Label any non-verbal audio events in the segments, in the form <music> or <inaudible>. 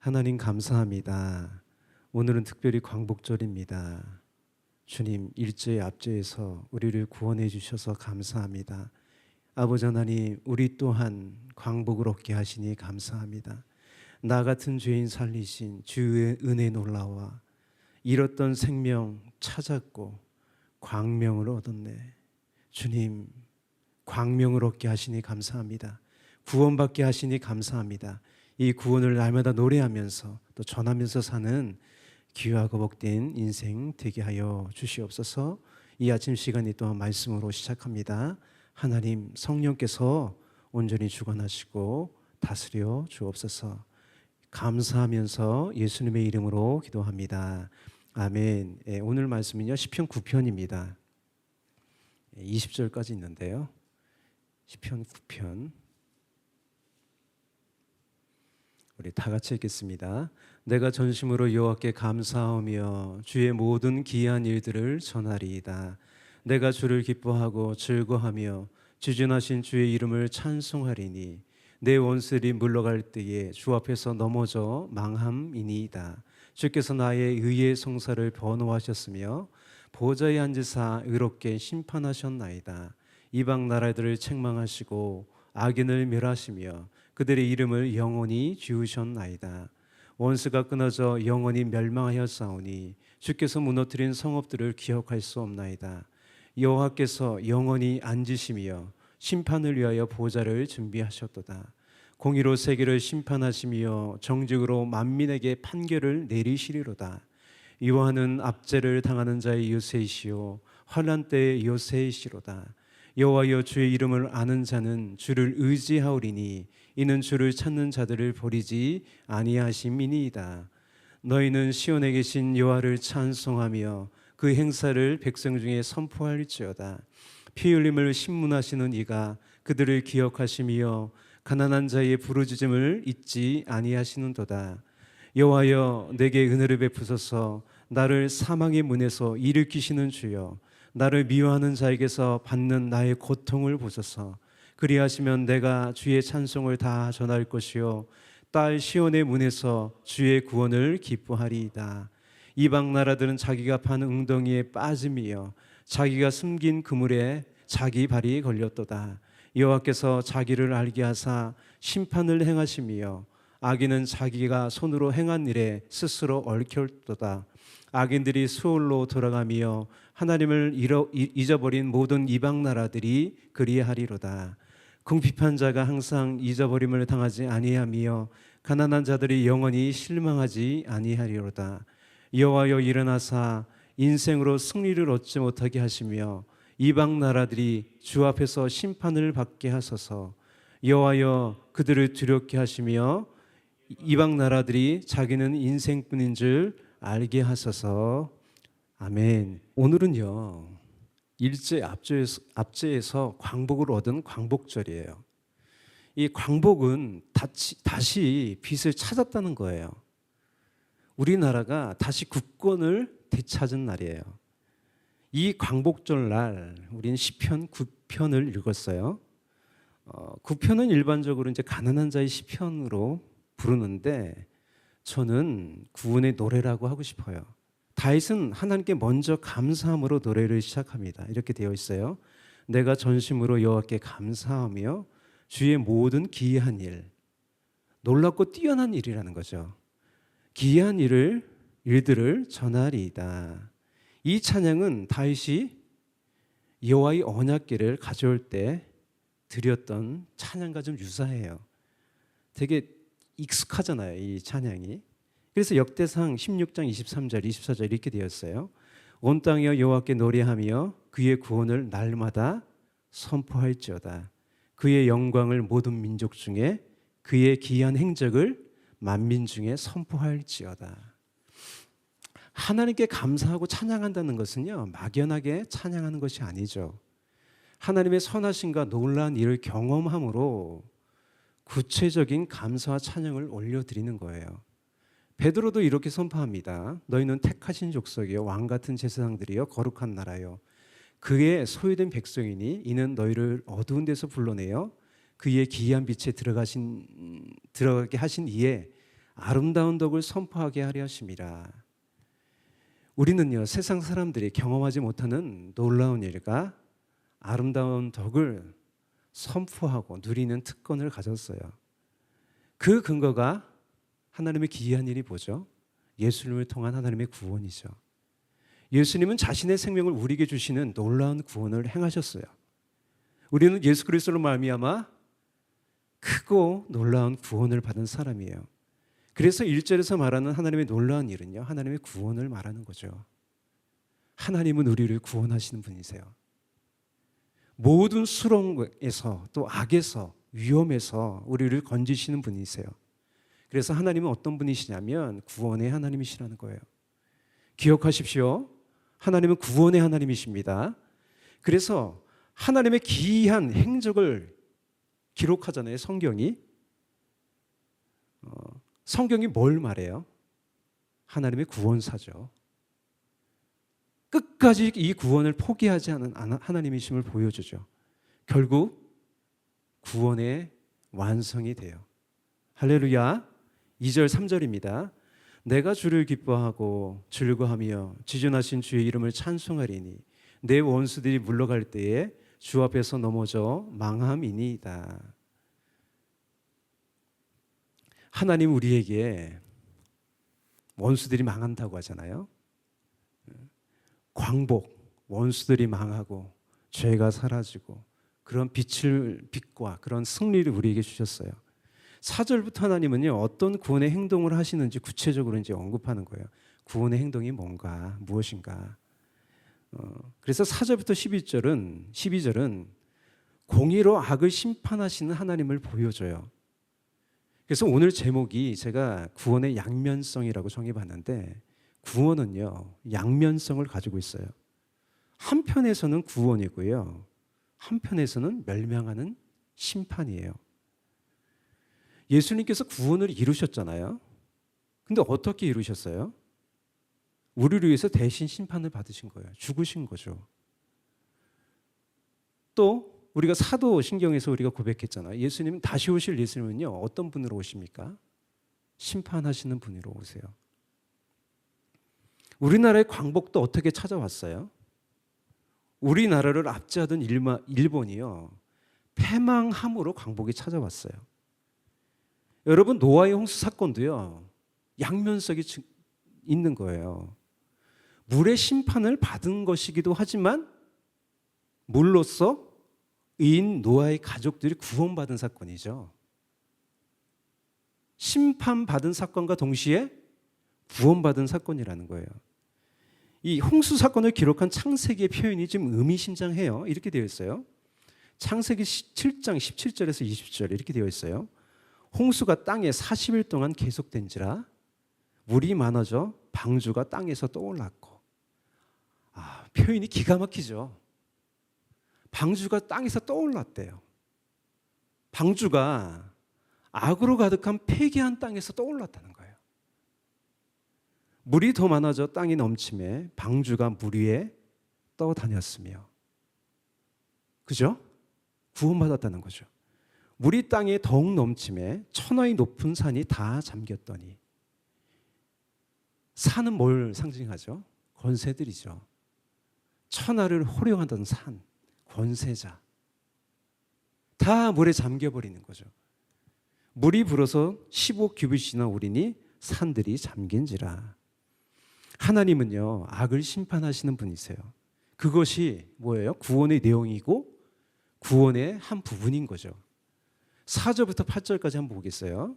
하나님 감사합니다. 오늘은 특별히 광복절입니다. 주님 일제의 압제에서 우리를 구원해 주셔서 감사합니다. 아버지 하나님 우리 또한 광복을 얻게 하시니 감사합니다. 나 같은 죄인 살리신 주의 은혜 놀라와 잃었던 생명 찾았고 광명을 얻었네. 주님 광명을 얻게 하시니 감사합니다. 구원받게 하시니 감사합니다. 이 구원을 날마다 노래하면서 또 전하면서 사는 귀하고 복된 인생 되게 하여 주시옵소서. 이 아침 시간이 또한 말씀으로 시작합니다. 하나님 성령께서 온전히 주관하시고 다스려 주옵소서. 감사하면서 예수님의 이름으로 기도합니다. 아멘. 예, 오늘 말씀은요 시편 9편입니다. 20절까지 있는데요. 시편 9편 우리 다 같이 읽겠습니다. 내가 전심으로 여호와께 감사하며 주의 모든 기이한 일들을 전하리이다. 내가 주를 기뻐하고 즐거하며 주전하신 주의 이름을 찬송하리니 내 원수들이 물러갈 때에 주 앞에서 넘어져 망함이니이다. 주께서 나의 의의 성사를 변호하셨으며 보좌에 앉으사 의롭게 심판하셨나이다. 이방 나라들을 책망하시고 악인을 멸하시며 그들의 이름을 영원히 지우셨나이다. 원수가 끊어져 영원히 멸망하였사오니 주께서 무너뜨린 성읍들을 기억할 수 없나이다. 여호와께서 영원히 앉으시며 심판을 위하여 보좌를 준비하셨도다. 공의로 세계를 심판하시며 정직으로 만민에게 판결을 내리시리로다. 여호와는 압제를 당하는 자의 요새이시요 환란 때의 요새이시로다. 여호와여 주의 이름을 아는 자는 주를 의지하오리니 이는 주를 찾는 자들을 버리지 아니하심이니이다. 너희는 시온에 계신 여호와를 찬송하며 그 행사를 백성 중에 선포할지어다. 피 흘림을 신문하시는 이가 그들을 기억하시며 가난한 자의 부르짖음을 잊지 아니하시는도다. 여호와여 내게 은혜를 베푸소서 나를 사망의 문에서 일으키시는 주여 나를 미워하는 자에게서 받는 나의 고통을 보소서 그리하시면 내가 주의 찬송을 다 전할 것이요. 딸 시온의 문에서 주의 구원을 기뻐하리이다. 이방 나라들은 자기가 판 웅덩이에 빠짐이여 자기가 숨긴 그물에 자기 발이 걸렸도다. 여호와께서 자기를 알게 하사 심판을 행하시며 악인은 자기가 손으로 행한 일에 스스로 얽혔도다. 악인들이 수월로 돌아가며 하나님을 잃어, 잊어버린 모든 이방 나라들이 그리하리로다. 궁핍한 자가 항상 잊어버림을 당하지 아니하며 가난한 자들이 영원히 실망하지 아니하리로다. 여호와여 일어나사 인생으로 승리를 얻지 못하게 하시며 이방 나라들이 주 앞에서 심판을 받게 하소서. 여호와여 그들을 두렵게 하시며 이방 나라들이 자기는 인생뿐인 줄 알게 하소서. 아멘. 오늘은요. 일제 압제에서, 압제에서 광복을 얻은 광복절이에요. 이 광복은 다시, 다시 빛을 찾았다는 거예요. 우리나라가 다시 국권을 되찾은 날이에요. 이 광복절 날 우리는 시편 9편을 읽었어요. 어, 9편은 일반적으로 이제 가난한 자의 시편으로 부르는데 저는 구원의 노래라고 하고 싶어요. 다윗은 하나님께 먼저 감사함으로 노래를 시작합니다. 이렇게 되어 있어요. 내가 전심으로 여호와께 감사하며 주의 모든 기이한 일, 놀랍고 뛰어난 일이라는 거죠. 기이한 일을 일들을 전하리이다. 이 찬양은 다윗이 여호와의 언약궤를 가져올 때 드렸던 찬양과 좀 유사해요. 되게 익숙하잖아요, 이 찬양이. 그래서 역대상 16장 23절, 24절 이렇게 되었어요. 온 땅이여 여호와께 노래하며 그의 구원을 날마다 선포할지어다. 그의 영광을 모든 민족 중에 그의 기이한 행적을 만민 중에 선포할지어다. 하나님께 감사하고 찬양한다는 것은요 막연하게 찬양하는 것이 아니죠. 하나님의 선하심과 놀라운 일을 경험함으로 구체적인 감사와 찬양을 올려드리는 거예요. 베드로도 이렇게 선포합니다. 너희는 택하신 족속이요 왕 같은 제사장들이요 거룩한 나라요. 그의 소유된 백성이니 이는 너희를 어두운 데서 불러내어 그의 기이한 빛에 들어가신 들어가게 하신 이에 아름다운 덕을 선포하게 하려 하심이라. 우리는요 세상 사람들이 경험하지 못하는 놀라운 일과 아름다운 덕을 선포하고 누리는 특권을 가졌어요. 그 근거가 하나님의 기이한 일이 뭐죠? 예수님을 통한 하나님의 구원이죠. 예수님은 자신의 생명을 우리에게 주시는 놀라운 구원을 행하셨어요. 우리는 예수 그리스도로 말미암아 크고 놀라운 구원을 받은 사람이에요. 그래서 1절에서 말하는 하나님의 놀라운 일은요. 하나님의 구원을 말하는 거죠. 하나님은 우리를 구원하시는 분이세요. 모든 수렁에서 또 악에서 위험에서 우리를 건지시는 분이세요. 그래서 하나님은 어떤 분이시냐면 구원의 하나님이시라는 거예요. 기억하십시오. 하나님은 구원의 하나님이십니다. 그래서 하나님의 기이한 행적을 기록하잖아요. 성경이. 어, 성경이 뭘 말해요? 하나님의 구원사죠. 끝까지 이 구원을 포기하지 않은 하나님이심을 보여주죠. 결국 구원의 완성이 돼요. 할렐루야. 2절 3절입니다. 내가 주를 기뻐하고 즐거하며 지존하신 주의 이름을 찬송하리니 내 원수들이 물러갈 때에 주 앞에서 넘어져 망함이니이다. 하나님 우리에게 원수들이 망한다고 하잖아요. 광복, 원수들이 망하고 죄가 사라지고 그런 빛을 빛과 그런 승리를 우리에게 주셨어요. 4절부터 하나님은요, 어떤 구원의 행동을 하시는지 구체적으로 이제 언급하는 거예요. 구원의 행동이 뭔가, 무엇인가. 어, 그래서 4절부터 12절은, 12절은 공의로 악을 심판하시는 하나님을 보여줘요. 그래서 오늘 제목이 제가 구원의 양면성이라고 정해봤는데, 구원은요, 양면성을 가지고 있어요. 한편에서는 구원이고요. 한편에서는 멸망하는 심판이에요. 예수님께서 구원을 이루셨잖아요. 근데 어떻게 이루셨어요? 우리를 위해서 대신 심판을 받으신 거예요. 죽으신 거죠. 또 우리가 사도 신경에서 우리가 고백했잖아요. 예수님 다시 오실 예수님은요. 어떤 분으로 오십니까? 심판하시는 분으로 오세요. 우리나라의 광복도 어떻게 찾아왔어요? 우리나라를 압제하던 일마, 일본이요. 패망함으로 광복이 찾아왔어요. 여러분 노아의 홍수 사건도요. 양면성이 있는 거예요. 물의 심판을 받은 것이기도 하지만 물로써 의인 노아의 가족들이 구원받은 사건이죠. 심판받은 사건과 동시에 구원받은 사건이라는 거예요. 이 홍수 사건을 기록한 창세기의 표현이 지금 의미심장해요. 이렇게 되어 있어요. 창세기 7장 17절에서 20절 이렇게 되어 있어요. 홍수가 땅에 40일 동안 계속된지라 물이 많아져 방주가 땅에서 떠올랐고 아, 표현이 기가 막히죠. 방주가 땅에서 떠올랐대요. 방주가 악으로 가득한 폐기한 땅에서 떠올랐다는 거예요. 물이 더 많아져 땅이 넘침에 방주가 물 위에 떠다녔으며 그죠? 구원받았다는 거죠. 물이 땅에 더욱 넘침에 천하의 높은 산이 다 잠겼더니 산은 뭘 상징하죠? 권세들이죠. 천하를 호령하던 산, 권세자. 다 물에 잠겨버리는 거죠. 물이 불어서 15규빗이나 오리니 산들이 잠긴지라. 하나님은요, 악을 심판하시는 분이세요. 그것이 뭐예요? 구원의 내용이고 구원의 한 부분인 거죠. 4절부터 8절까지 한번 보겠어요.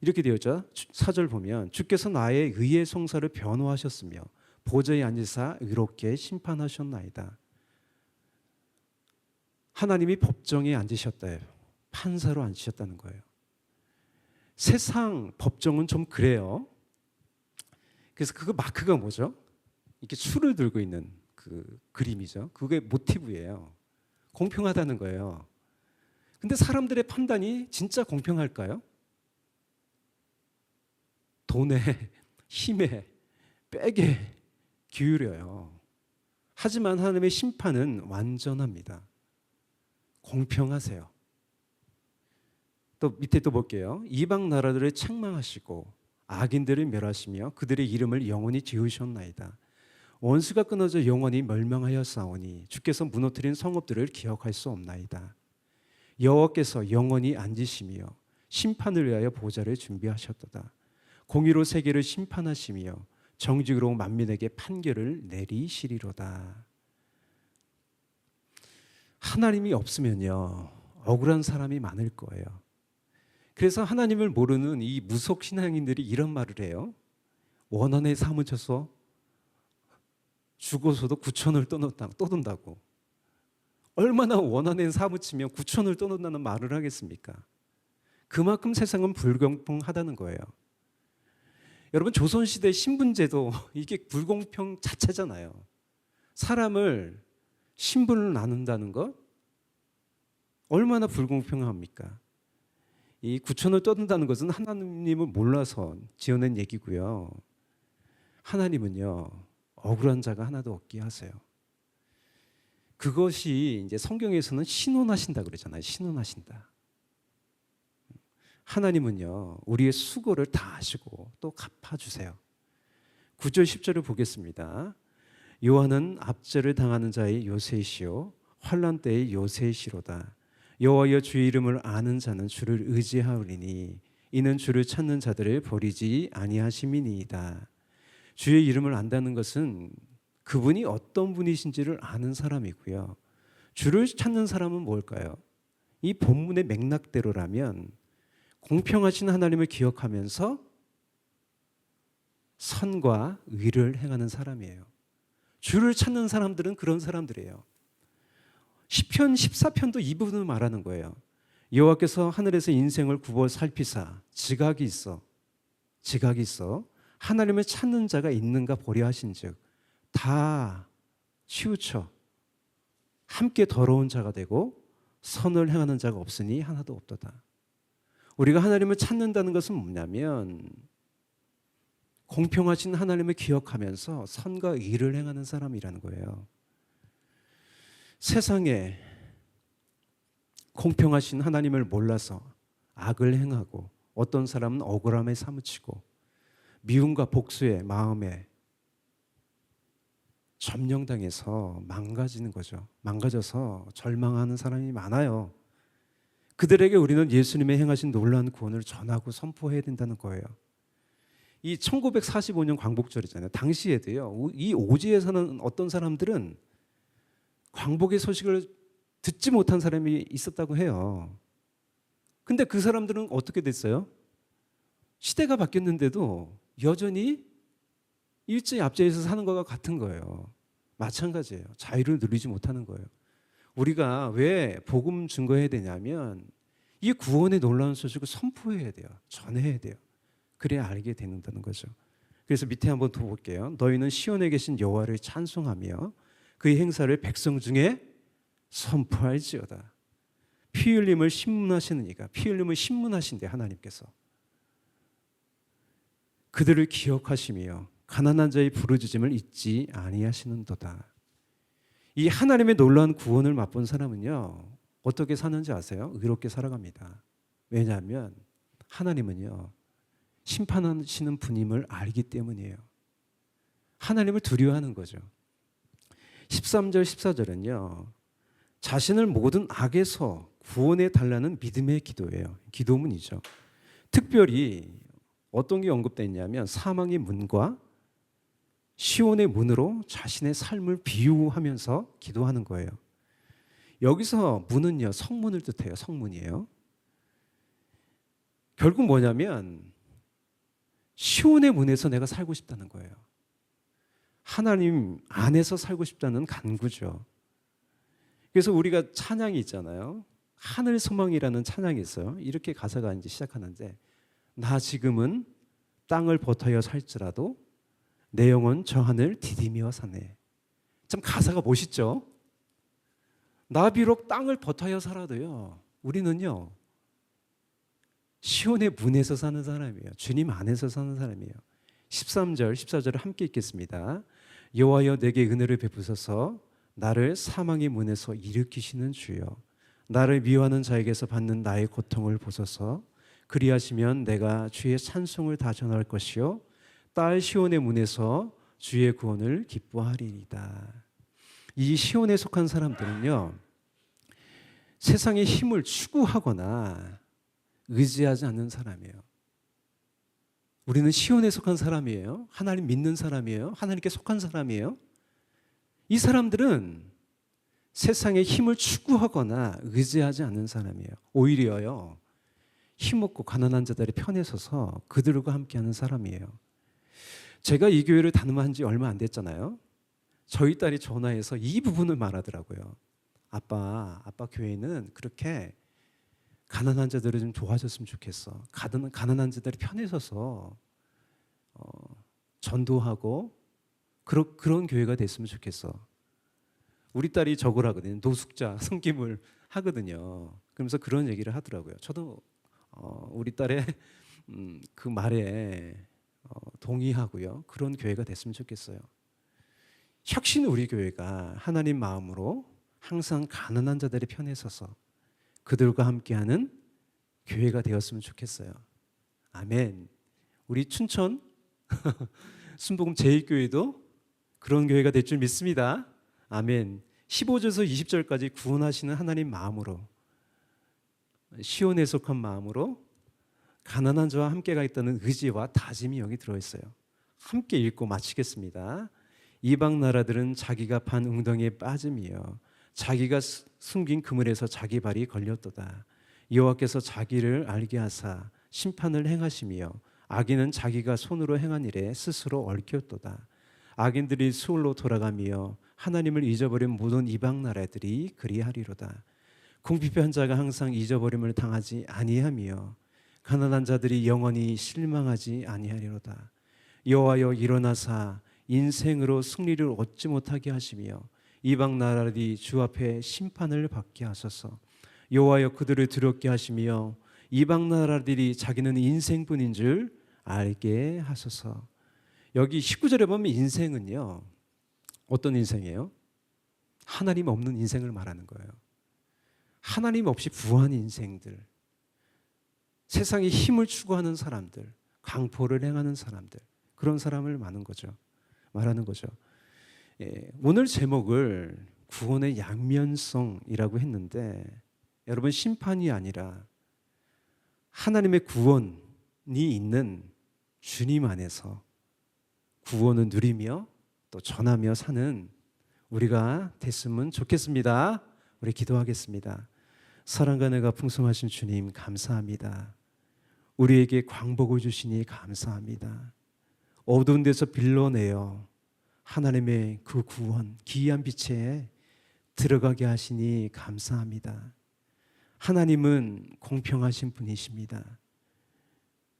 이렇게 되었죠. 4절 보면 주께서 나의 의의 송사를 변호하셨으며 보좌에 앉으사 의롭게 심판하셨나이다. 하나님이 법정에 앉으셨다. 판사로 앉으셨다는 거예요. 세상 법정은 좀 그래요. 그래서 그 마크가 뭐죠? 이렇게 술을 들고 있는 그 그림이죠. 그게 모티브예요. 공평하다는 거예요. 근데 사람들의 판단이 진짜 공평할까요? 돈에, 힘에, 백에 기울여요. 하지만 하나님의 심판은 완전합니다. 공평하세요. 또 밑에 또 볼게요. 이방 나라들을 책망하시고 악인들을 멸하시며 그들의 이름을 영원히 지으셨나이다. 원수가 끊어져 영원히 멸망하였사오니 주께서 무너뜨린 성읍들을 기억할 수 없나이다. 여호와께서 영원히 앉으시며 심판을 위하여 보좌를 준비하셨도다. 공의로 세계를 심판하시며 정직으로 만민에게 판결을 내리시리로다. 하나님이 없으면요 억울한 사람이 많을 거예요. 그래서 하나님을 모르는 이 무속 신앙인들이 이런 말을 해요. 원한에 사무쳐서 죽어서도 구천을 떠났다, 떠돈다고. 얼마나 원한에 사무치면 구천을 떠난다는 말을 하겠습니까? 그만큼 세상은 불공평하다는 거예요. 여러분 조선시대 신분제도 <laughs> 이게 불공평 자체잖아요. 사람을 신분을 나눈다는 것 얼마나 불공평합니까? 이 구천을 떠든다는 것은 하나님을 몰라서 지어낸 얘기고요. 하나님은요 억울한 자가 하나도 없게 하세요. 그것이 이제 성경에서는 신원하신다 그러잖아요. 신원하신다. 하나님은요 우리의 수고를 다 아시고 또 갚아주세요. 9절 10절을 보겠습니다. 요한은 압제를 당하는 자의 요새시요 환란 때의 요새시로다. 여호와여 주의 이름을 아는 자는 주를 의지하오리니 이는 주를 찾는 자들을 버리지 아니하심이니이다. 주의 이름을 안다는 것은 그분이 어떤 분이신지를 아는 사람이고요. 주를 찾는 사람은 뭘까요? 이 본문의 맥락대로라면 공평하신 하나님을 기억하면서 선과 의를 행하는 사람이에요. 주를 찾는 사람들은 그런 사람들이에요. 시편 14편도 이 부분을 말하는 거예요. 여호와께서 하늘에서 인생을 굽어 살피사 지각이 있어 지각이 있어 하나님을 찾는 자가 있는가 보려 하신즉 다 치우쳐 함께 더러운 자가 되고 선을 행하는 자가 없으니 하나도 없도다. 우리가 하나님을 찾는다는 것은 뭐냐면 공평하신 하나님을 기억하면서 선과 의를 행하는 사람이라는 거예요. 세상에 공평하신 하나님을 몰라서 악을 행하고 어떤 사람은 억울함에 사무치고 미움과 복수의 마음에 점령당해서 망가지는 거죠. 망가져서 절망하는 사람이 많아요. 그들에게 우리는 예수님의 행하신 놀라운 구원을 전하고 선포해야 된다는 거예요. 이 1945년 광복절이잖아요. 당시에도요. 이 오지에 사는 어떤 사람들은 광복의 소식을 듣지 못한 사람이 있었다고 해요. 근데 그 사람들은 어떻게 됐어요? 시대가 바뀌었는데도 여전히 일제히 압제에서 사는 것과 같은 거예요. 마찬가지예요. 자유를 누리지 못하는 거예요. 우리가 왜 복음 증거해야 되냐면 이 구원의 놀라운 소식을 선포해야 돼요. 전해야 돼요. 그래야 알게 되는다는 거죠. 그래서 밑에 한번 더 볼게요. 너희는 시온에 계신 여호와를 찬송하며 그의 행사를 백성 중에 선포할지어다. 피 흘림을 신문하시는 이가 피 흘림을 신문하신대 하나님께서 그들을 기억하시며 가난한 자의 부르짖음을 잊지 아니하시는도다. 이 하나님의 놀라운 구원을 맛본 사람은요 어떻게 사는지 아세요? 의롭게 살아갑니다. 왜냐하면 하나님은요 심판하시는 분임을 알기 때문이에요. 하나님을 두려워하는 거죠. 13절 14절은요. 자신을 모든 악에서 구원해 달라는 믿음의 기도예요. 기도문이죠. 특별히 어떤 게 언급되어 있냐면 사망의 문과 시온의 문으로 자신의 삶을 비유하면서 기도하는 거예요. 여기서 문은요 성문을 뜻해요. 성문이에요. 결국 뭐냐면 시온의 문에서 내가 살고 싶다는 거예요. 하나님 안에서 살고 싶다는 간구죠. 그래서 우리가 찬양이 있잖아요. 하늘 소망이라는 찬양이 있어요. 이렇게 가사가 이제 시작하는데 나 지금은 땅을 버터여 살지라도 내 영혼 저 하늘 디디미어 사네. 참 가사가 멋있죠. 나 비록 땅을 버터여 살아도요. 우리는요. 시온의 문에서 사는 사람이에요. 주님 안에서 사는 사람이에요. 13절, 14절을 함께 읽겠습니다. 여호와여 내게 은혜를 베푸소서 나를 사망의 문에서 일으키시는 주여 나를 미워하는 자에게서 받는 나의 고통을 보소서 그리하시면 내가 주의 찬송을 다 전할 것이요 딸 시온의 문에서 주의 구원을 기뻐하리이다. 이 시온에 속한 사람들은요. 세상의 힘을 추구하거나 의지하지 않는 사람이에요. 우리는 시온에 속한 사람이에요. 하나님 믿는 사람이에요. 하나님께 속한 사람이에요. 이 사람들은 세상의 힘을 추구하거나 의지하지 않는 사람이에요. 오히려요. 힘없고 가난한 자들의 편에 서서 그들과 함께하는 사람이에요. 제가 이 교회를 단음한 지 얼마 안 됐잖아요. 저희 딸이 전화해서 이 부분을 말하더라고요. 아빠, 아빠 교회는 그렇게 가난한 자들을 좀 도와줬으면 좋겠어. 가난, 가난한 자들이 편해져서 어, 전도하고 그러, 그런 교회가 됐으면 좋겠어. 우리 딸이 저걸 하거든요. 노숙자 성김을 하거든요. 그러면서 그런 얘기를 하더라고요. 저도 어, 우리 딸의 음, 그 말에 동의하고요. 그런 교회가 됐으면 좋겠어요. 혁신 우리 교회가 하나님 마음으로 항상 가난한 자들의 편에 서서 그들과 함께하는 교회가 되었으면 좋겠어요. 아멘. 우리 춘천 <laughs> 순복음 제1교회도 그런 교회가 될 줄 믿습니다. 아멘. 15절에서 20절까지 구원하시는 하나님 마음으로 시온에 속한 마음으로 가난한 자와 함께가 있다는 의지와 다짐이 여기 들어 있어요. 함께 읽고 마치겠습니다. 이방 나라들은 자기가 판 웅덩이에 빠짐이요 자기가 스- 숨긴 그물에서 자기 발이 걸렸도다. 여호와께서 자기를 알게 하사 심판을 행하시며 악인은 자기가 손으로 행한 일에 스스로 얽혔도다. 악인들이 수울로 돌아가며 하나님을 잊어버린 모든 이방 나라들이 그리하리로다. 궁핍한 자가 항상 잊어버림을 당하지 아니하며 가난한 자들이 영원히 실망하지 아니하리로다. 여호와여 일어나사 인생으로 승리를 얻지 못하게 하시며 이방 나라들이 주 앞에 심판을 받게 하소서. 여호와여 그들을 두렵게 하시며 이방 나라들이 자기는 인생뿐인 줄 알게 하소서. 여기 19절에 보면 인생은요. 어떤 인생이에요? 하나님 없는 인생을 말하는 거예요. 하나님 없이 부한 인생들. 세상에 힘을 추구하는 사람들, 강포를 행하는 사람들. 그런 사람을 말하는 거죠. 말하는 거죠. 예, 오늘 제목을 구원의 양면성이라고 했는데 여러분 심판이 아니라 하나님의 구원이 있는 주님 안에서 구원을 누리며 또 전하며 사는 우리가 됐으면 좋겠습니다. 우리 기도하겠습니다. 사랑과 내가 풍성하신 주님 감사합니다. 우리에게 광복을 주시니 감사합니다. 어두운 데서 빌러내어 하나님의 그 구원 기이한 빛에 들어가게 하시니 감사합니다. 하나님은 공평하신 분이십니다.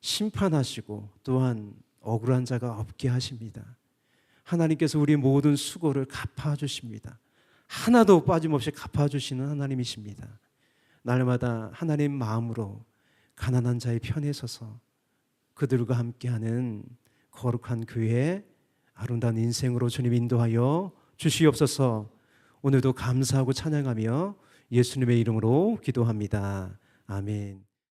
심판하시고 또한 억울한 자가 없게 하십니다. 하나님께서 우리 모든 수고를 갚아 주십니다. 하나도 빠짐없이 갚아 주시는 하나님이십니다. 날마다 하나님 마음으로 가난한 자의 편에 서서 그들과 함께하는 거룩한 교회 아름다운 인생으로 주님 인도하여 주시옵소서. 오늘도 감사하고 찬양하며 예수님의 이름으로 기도합니다. 아멘.